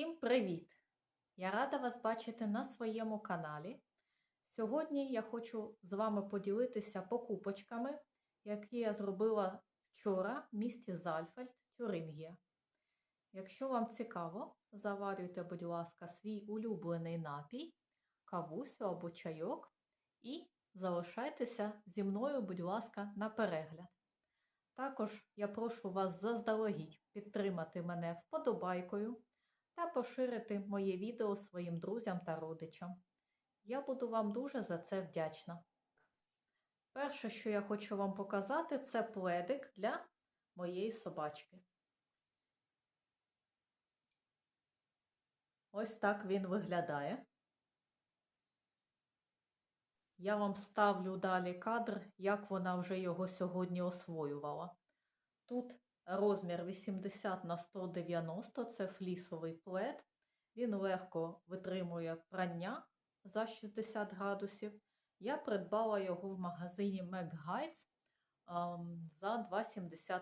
Всім привіт! Я рада вас бачити на своєму каналі. Сьогодні я хочу з вами поділитися покупочками, які я зробила вчора в місті Зальфельд, Тюрингія. Якщо вам цікаво, заварюйте, будь ласка, свій улюблений напій, кавусю або чайок і залишайтеся зі мною, будь ласка, на перегляд. Також я прошу вас заздалегідь підтримати мене вподобайкою та поширити моє відео своїм друзям та родичам. Я буду вам дуже за це вдячна. Перше, що я хочу вам показати, це пледик для моєї собачки. Ось так він виглядає. Я вам ставлю далі кадр, як вона вже його сьогодні освоювала. Тут розмір 80 на 190 це флісовий плед. Він легко витримує прання за 60 градусів. Я придбала його в магазині Heights за 2,75.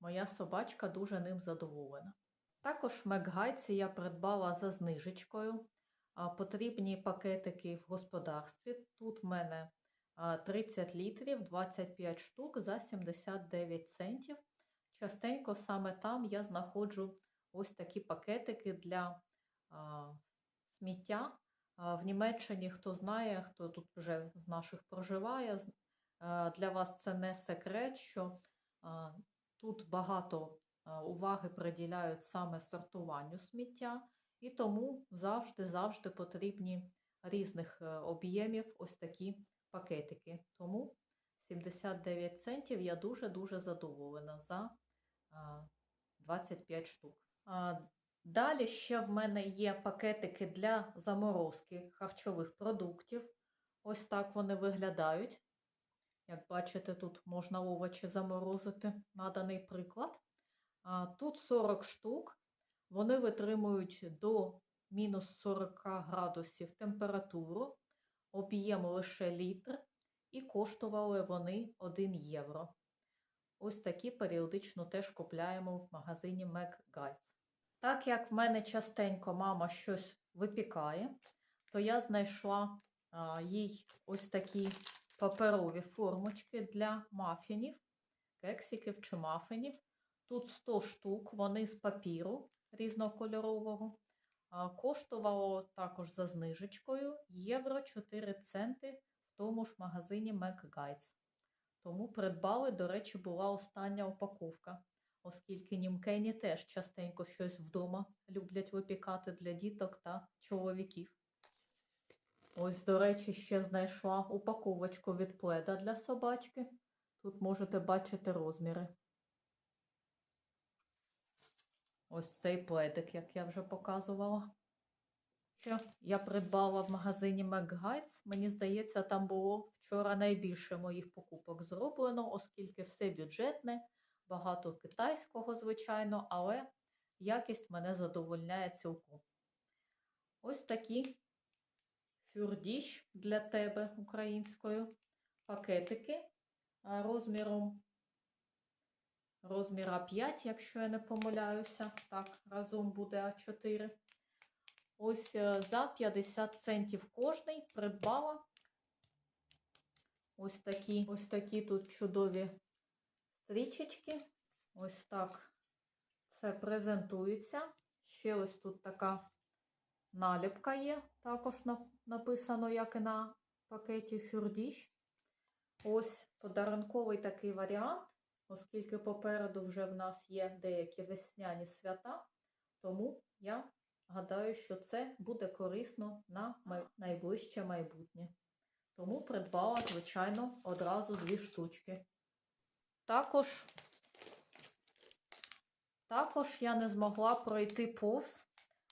Моя собачка дуже ним задоволена. Також в я придбала за знижечкою потрібні пакетики в господарстві. Тут в мене 30 літрів, 25 штук за 79 центів. Частенько саме там я знаходжу ось такі пакетики для а, сміття. А, в Німеччині, хто знає, хто тут вже з наших проживає, а, для вас це не секрет, що а, тут багато уваги приділяють саме сортуванню сміття, і тому завжди-завжди потрібні різних е, об'ємів ось такі пакетики. Тому 79 центів я дуже-дуже задоволена за 25 штук. Далі ще в мене є пакетики для заморозки харчових продуктів. Ось так вони виглядають. Як бачите, тут можна овочі заморозити, наданий приклад. Тут 40 штук, вони витримують до мінус 40 градусів температуру об'єм лише літр, і коштували вони 1 євро. Ось такі періодично теж купляємо в магазині McGuides. Так як в мене частенько мама щось випікає, то я знайшла а, їй ось такі паперові формочки для мафінів, кексиків чи мафінів. Тут 100 штук, вони з папіру різнокольорового. Коштувало також за знижечкою євро 4 центи в тому ж магазині McGuides. Тому придбали, до речі, була остання упаковка, оскільки німкені теж частенько щось вдома люблять випікати для діток та чоловіків. Ось, до речі, ще знайшла упаковочку від пледа для собачки. Тут можете бачити розміри. Ось цей пледик, як я вже показувала. Що я придбала в магазині McGuides. Мені здається, там було вчора найбільше моїх покупок зроблено, оскільки все бюджетне, багато китайського, звичайно, але якість мене задовольняє цілком. Ось такі фюрдіш для тебе українською пакетики розміром розміра 5, якщо я не помиляюся. Так, разом буде А4. Ось е, за 50 центів кожний придбала. Ось такі ось такі тут чудові стрічечки. Ось так це презентується. Ще ось тут така наліпка є, також написано, як і на пакеті Фюрдіш. Ось подарунковий такий варіант оскільки попереду вже в нас є деякі весняні свята, тому я гадаю, що це буде корисно на найближче майбутнє. Тому придбала, звичайно, одразу дві штучки. Також, також я не змогла пройти повз,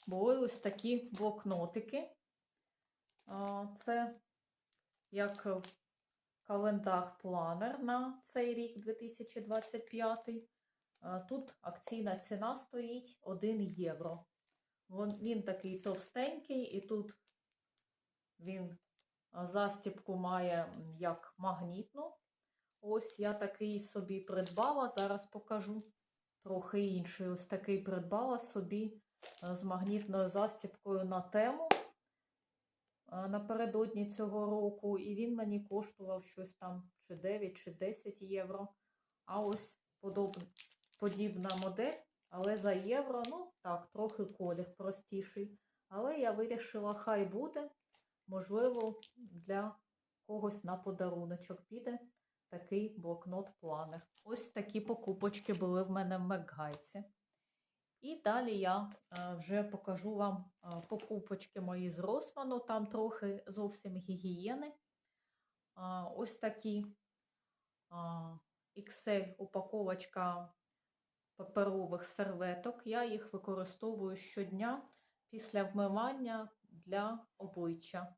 були ось такі блокнотики. Це як календар-планер на цей рік 2025. Тут акційна ціна стоїть 1 євро. Він такий товстенький, і тут він застіпку має як магнітну. Ось я такий собі придбала, зараз покажу. трохи інший. Ось такий придбала собі з магнітною застіпкою на тему напередодні цього року, і він мені коштував щось там чи 9, чи 10 євро. А ось подоб... подібна модель, але за євро, ну так, трохи колір простіший. Але я вирішила, хай буде. Можливо, для когось на подаруночок піде такий блокнот-планер. Ось такі покупочки були в мене в Мекгайці. І далі я е, вже покажу вам е, покупочки мої з Росману. Там трохи зовсім гігієни. Ось такі а, XL упаковочка паперових серветок. Я їх використовую щодня після вмивання для обличчя.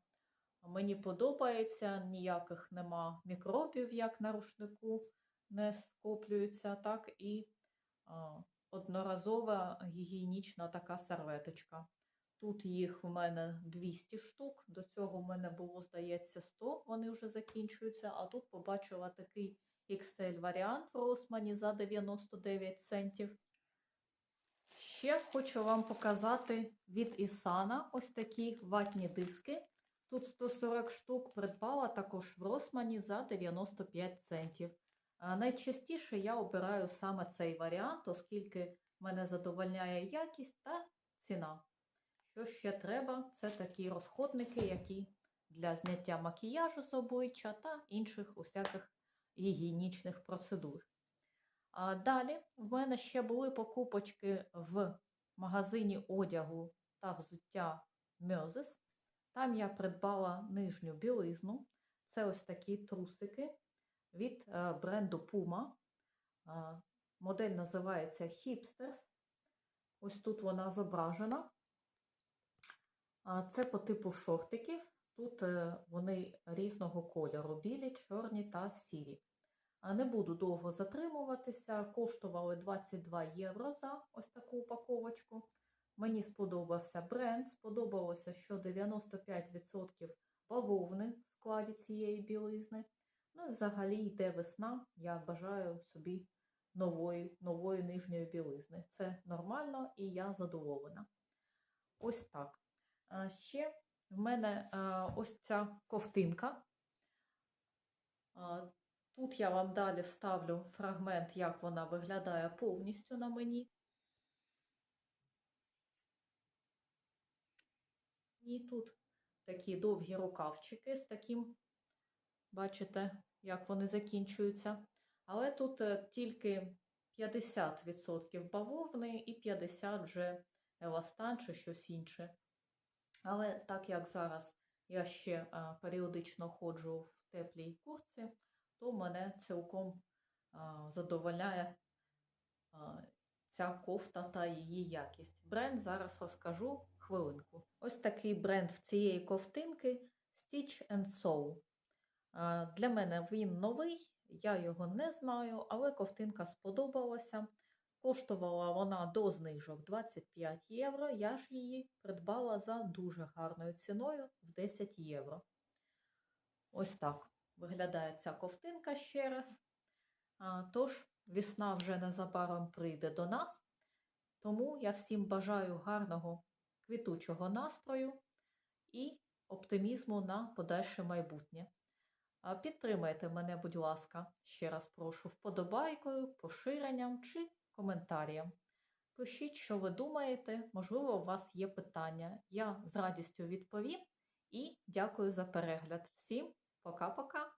Мені подобається, ніяких нема мікробів, як на рушнику не скоплюються, так і одноразова гігієнічна така серветочка. Тут їх в мене 200 штук, до цього в мене було, здається, 100, вони вже закінчуються, а тут побачила такий XL варіант в Росмані за 99 центів. Ще хочу вам показати від Ісана ось такі ватні диски. Тут 140 штук придбала також в Росмані за 95 центів. Найчастіше я обираю саме цей варіант, оскільки мене задовольняє якість та ціна. Що ще треба, це такі розходники, які для зняття макіяжу з обличчя та інших усяких гігієнічних процедур. А далі в мене ще були покупочки в магазині одягу та взуття Мьозес. Там я придбала нижню білизну. Це ось такі трусики від е, бренду Puma. Е, Модель називається Hipsters. Ось тут вона зображена. Це по типу шортиків. Тут е, вони різного кольору: білі, чорні та сірі. Не буду довго затримуватися. Коштували 22 євро за ось таку упаковочку. Мені сподобався бренд, сподобалося, що 95% бавовни в складі цієї білизни. Ну і взагалі йде весна. Я бажаю собі нової, нової нижньої білизни. Це нормально і я задоволена. Ось так. Ще в мене ось ця ковтинка. Тут я вам далі вставлю фрагмент, як вона виглядає повністю на мені. І тут такі довгі рукавчики з таким, бачите, як вони закінчуються. Але тут е, тільки 50% бавовни і 50% вже еластан чи щось інше. Але так як зараз я ще періодично ходжу в теплій курці, то мене цілком а, задовольняє ця кофта та її якість. Бренд зараз розкажу хвилинку. Ось такий бренд цієї ковтинки Stitch Sew. Для мене він новий, я його не знаю, але ковтинка сподобалася. Коштувала вона до знижок 25 євро. Я ж її придбала за дуже гарною ціною в 10 євро. Ось так виглядає ця ковтинка ще раз. Тож, весна вже незабаром прийде до нас. Тому я всім бажаю гарного квітучого настрою і оптимізму на подальше майбутнє. Підтримайте мене, будь ласка, ще раз прошу вподобайкою, поширенням чи коментарям. Пишіть, що ви думаєте, можливо, у вас є питання. Я з радістю відповім і дякую за перегляд. Всім пока-пока!